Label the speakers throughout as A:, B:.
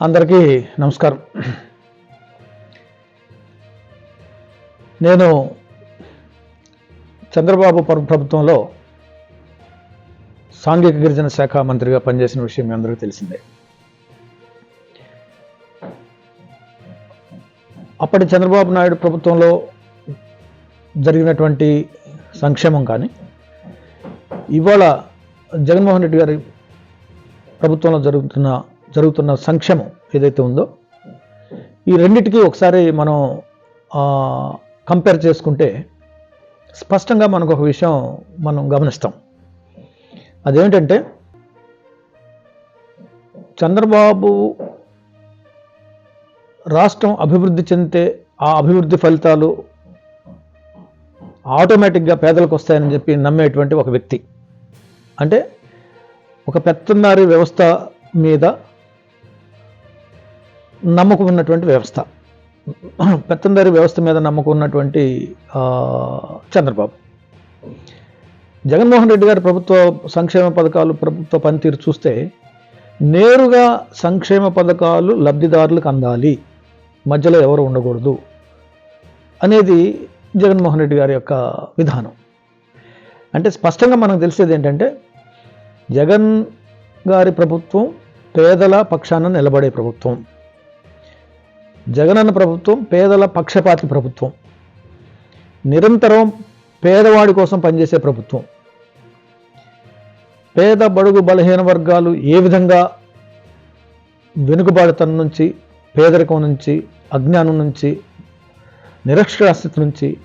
A: అందరికీ నమస్కారం. నేను చంద్రబాబు ప్రభుత్వంలో సాంఘిక గిరిజన శాఖ మంత్రిగా పనిచేసిన విషయం మీ అందరికీ తెలిసిందే. అప్పటి చంద్రబాబు నాయుడు ప్రభుత్వంలో జరిగినటువంటి సంక్షేమం కానీ ఇవాళ జగన్మోహన్ రెడ్డి గారి ప్రభుత్వంలో జరుగుతున్న జరుగుతున్న సంక్షేమం ఏదైతే ఉందో ఈ రెండిటికి ఒకసారి మనం కంపేర్ చేసుకుంటే స్పష్టంగా మనకు ఒక విషయం మనం గమనిస్తాం. అదేమిటంటే చంద్రబాబు రాష్ట్రం అభివృద్ధి చెందితే ఆ అభివృద్ధి ఫలితాలు ఆటోమేటిక్గా పేదలకు వస్తాయని చెప్పి నమ్మేటువంటి ఒక వ్యక్తి. అంటే ఒక పెత్తందారి వ్యవస్థ మీద నమ్మకం ఉన్నటువంటి వ్యవస్థ. పెత్తందారి వ్యవస్థ మీద నమ్మకం ఉన్నటువంటి చంద్రబాబు. జగన్మోహన్ రెడ్డి గారి ప్రభుత్వ సంక్షేమ పథకాలు ప్రభుత్వ పనితీరు చూస్తే నేరుగా సంక్షేమ పథకాలు లబ్ధిదారులకు అందాలి. మధ్యలో ఎవరు ఉండకూడదు అనేది జగన్మోహన్ రెడ్డి గారి యొక్క విధానం. అంటే స్పష్టంగా మనకు తెలిసేది ఏంటంటే జగన్ గారి ప్రభుత్వం పేదల పక్షాన నిలబడే ప్రభుత్వం. జగనన్న ప్రభుత్వం పేదల పక్షపాతి ప్రభుత్వం. నిరంతరం పేదవాడి కోసం పనిచేసే ప్రభుత్వం. పేద బడుగు బలహీన వర్గాలు ఏ విధంగా వెనుకబాటుతనం నుంచి పేదరికం నుంచి అజ్ఞానం నుంచి నిరక్షరాస్యత నుంచి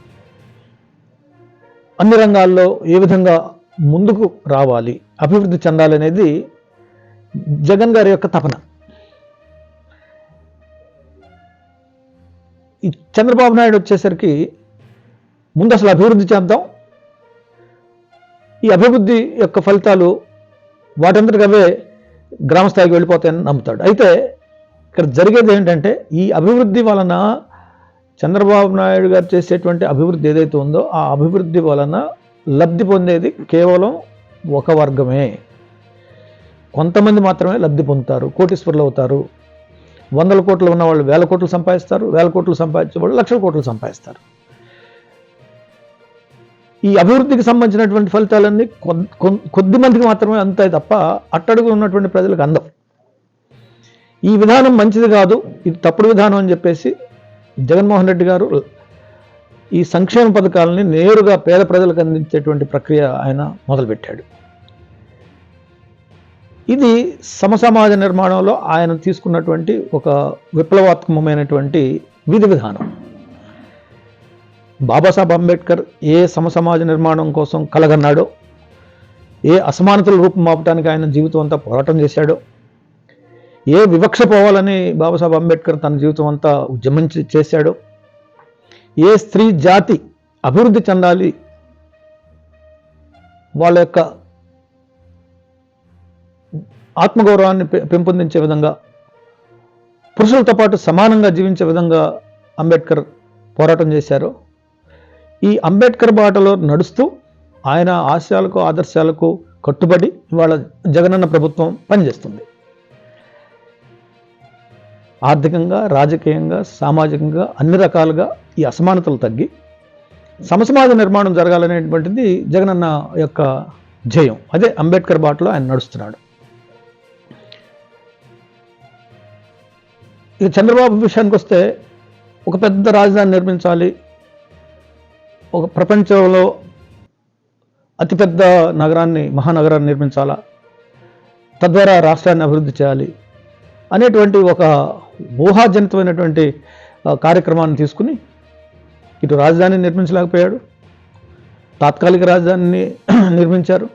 A: అన్ని రంగాల్లో ఏ విధంగా ముందుకు రావాలి అభివృద్ధి చెందాలనేది జగన్ గారి యొక్క తపన. ఈ చంద్రబాబు నాయుడు వచ్చేసరికి ముందు అసలు అభివృద్ధి చేద్దాం. ఈ అభివృద్ధి యొక్క ఫలితాలు వాటంతటి అవే గ్రామస్థాయికి వెళ్ళిపోతాయని నమ్ముతాడు. అయితే ఇక్కడ జరిగేది ఏంటంటే ఈ అభివృద్ధి వలన చంద్రబాబు నాయుడు గారు చేసేటువంటి అభివృద్ధి ఏదైతే ఉందో ఆ అభివృద్ధి వలన లబ్ధి పొందేది కేవలం ఒక వర్గమే. కొంతమంది మాత్రమే లబ్ధి పొందుతారు కోటీశ్వరులు అవుతారు. వందల కోట్లు ఉన్నవాళ్ళు వేల కోట్లు సంపాదిస్తారు వేల కోట్లు సంపాదించే వాళ్ళు లక్షల కోట్లు సంపాదిస్తారు. ఈ అభివృద్ధికి సంబంధించినటువంటి ఫలితాలన్నీ కొద్ది మందికి మాత్రమే అందుతాయి తప్ప అట్టడుగు ఉన్నటువంటి ప్రజలకు అందం ఈ విధానం మంచిది కాదు ఇది తప్పుడు విధానం అని చెప్పేసి జగన్మోహన్ రెడ్డి గారు ఈ సంక్షేమ పథకాలని నేరుగా పేద ప్రజలకు అందించేటువంటి ప్రక్రియ ఆయన మొదలుపెట్టాడు. ఇది సమసమాజ నిర్మాణంలో ఆయన తీసుకున్నటువంటి ఒక విప్లవాత్మకమైనటువంటి విధి విధానం. బాబాసాహెబ్ అంబేద్కర్ ఏ సమసమాజ నిర్మాణం కోసం కలగన్నాడో ఏ అసమానతల రూపుమాపటానికి ఆయన జీవితం అంతా పోరాటం చేశాడో ఏ వివక్ష పోవాలని బాబాసాహెబ్ అంబేద్కర్ తన జీవితం అంతా ఉద్యమించి చేశాడో ఏ స్త్రీ జాతి అభివృద్ధి చెందాలి వాళ్ళ యొక్క ఆత్మగౌరవాన్ని పె- పెంపొందించే విధంగా పురుషులతో పాటు సమానంగా జీవించే విధంగా అంబేద్కర్ పోరాటం చేశారు. ఈ అంబేద్కర్ బాటలో నడుస్తూ ఆయన ఆశయాలకు ఆదర్శాలకు కట్టుబడి ఇవాళ జగనన్న ప్రభుత్వం పనిచేస్తుంది. ఆర్థికంగా రాజకీయంగా సామాజికంగా అన్ని రకాలుగా ఈ అసమానతలు తగ్గి సమసమాజ నిర్మాణం జరగాలనేటువంటిది జగనన్న యొక్క జయం అదే అంబేద్కర్ బాటలో ఆయన నడుస్తున్నాడు. ఇక చంద్రబాబు విషయానికి వస్తే ఒక పెద్ద రాజధాని నిర్మించాలి. ఒక ప్రపంచంలో అతిపెద్ద నగరాన్ని మహానగరాన్ని నిర్మించాలా? తద్వారా రాష్ట్రాన్ని అభివృద్ధి చేయాలి. అనేటువంటి ఒక ఊహాజనితమైనటువంటి కార్యక్రమాన్ని తీసుకుని ఇటు రాజధాని నిర్మించలేకపోయాడు. తాత్కాలిక రాజధానిని నిర్మించారు.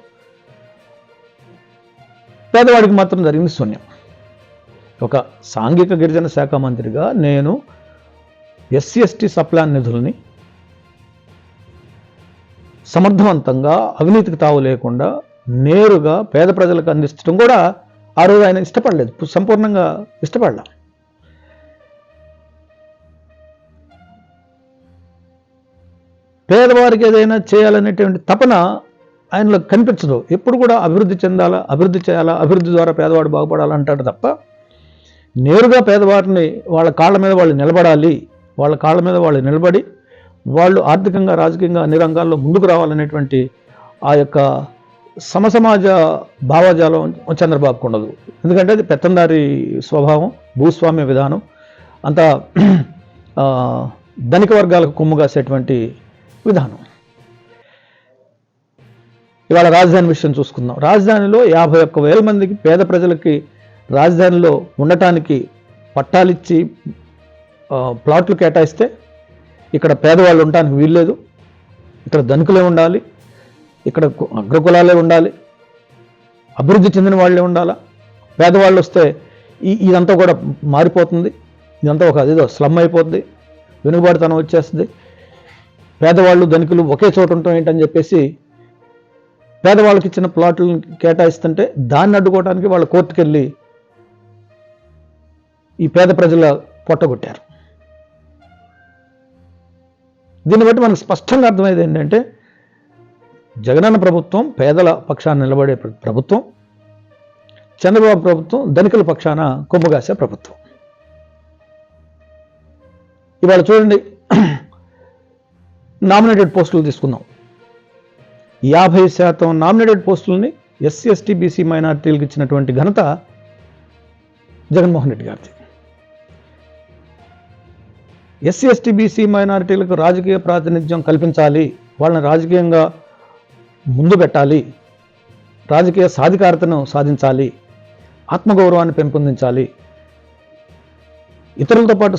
A: పేదవాడికి మాత్రం జరిగింది శూన్యం. ఒక సాంఘిక గిరిజన శాఖ మంత్రిగా నేను ఎస్సీ ఎస్టీ సప్లాన్ నిధుల్ని సమర్థవంతంగా అవినీతికి తావు లేకుండా నేరుగా పేద ప్రజలకు అందించడం కూడా ఆ రోజు ఆయన ఇష్టపడలేదు. సంపూర్ణంగా ఇష్టపడలా. పేదవారికి ఏదైనా చేయాలనేటువంటి తపన ఆయనలో కనిపించదు. ఎప్పుడు కూడా అభివృద్ధి చెందాలా అభివృద్ధి చేయాలా అభివృద్ధి ద్వారా పేదవాడు బాగుపడాలంటాడు తప్ప నేరుగా పేదవారిని వాళ్ళ కాళ్ళ మీద వాళ్ళు నిలబడాలి వాళ్ళ కాళ్ళ మీద వాళ్ళు నిలబడి వాళ్ళు ఆర్థికంగా రాజకీయంగా అన్ని రంగాల్లో ముందుకు రావాలనేటువంటి ఆ యొక్క సమసమాజ భావజాలం చంద్రబాబుకు ఉండదు. ఎందుకంటే అది పెత్తందారి స్వభావం భూస్వామ్య విధానం అంత ధనిక వర్గాలకు కొమ్ము కాసేటువంటి విధానం. ఇవాళ రాజధాని విషయం చూసుకుందాం. రాజధానిలో యాభై ఒక్క వేల మందికి పేద ప్రజలకి రాజధానిలో ఉండటానికి పట్టాలిచ్చి ప్లాట్లు కేటాయిస్తే ఇక్కడ పేదవాళ్ళు ఉండటానికి వీల్లేదు. ఇక్కడ ధనికులే ఉండాలి. ఇక్కడ అగ్రకులాలే ఉండాలి. అభివృద్ధి చెందిన వాళ్ళే ఉండాలా? పేదవాళ్ళు వస్తే ఈ ఇదంతా కూడా మారిపోతుంది. ఇదంతా ఒక అదేదో స్లమ్ అయిపోతుంది వెనుకబాటుతనం వచ్చేస్తుంది. పేదవాళ్ళు ధనికులు ఒకే చోట ఉంటాం ఏంటని చెప్పేసి పేదవాళ్ళకి ఇచ్చిన ప్లాట్లను కేటాయిస్తుంటే దాన్ని అడ్డుకోవడానికి వాళ్ళు కోర్టుకెళ్ళి ఈ పేద ప్రజల పొట్టగొట్టారు. దీన్ని బట్టి మనకు స్పష్టంగా అర్థమయ్యేది ఏంటంటే జగనన్న ప్రభుత్వం పేదల పక్షాన నిలబడే ప్రభుత్వం చంద్రబాబు ప్రభుత్వం ధనికుల పక్షాన కొమ్ముగాసే ప్రభుత్వం. ఇవాళ చూడండి నామినేటెడ్ పోస్టులు తీసుకుందాం. యాభై శాతం నామినేటెడ్ పోస్టులని ఎస్సీ ఎస్టీ బీసీ మైనార్టీలకు ఇచ్చినటువంటి ఘనత జగన్మోహన్ రెడ్డి గారిది. ఎస్సీ ఎస్టీ బీసీ మైనారిటీలకు రాజకీయ ప్రాతినిధ్యం కల్పించాలి వాళ్ళని రాజకీయంగా ముందు పెట్టాలి రాజకీయ సాధికారతను సాధించాలి ఆత్మగౌరవాన్ని పెంపొందించాలి. ఇతరులతో పాటు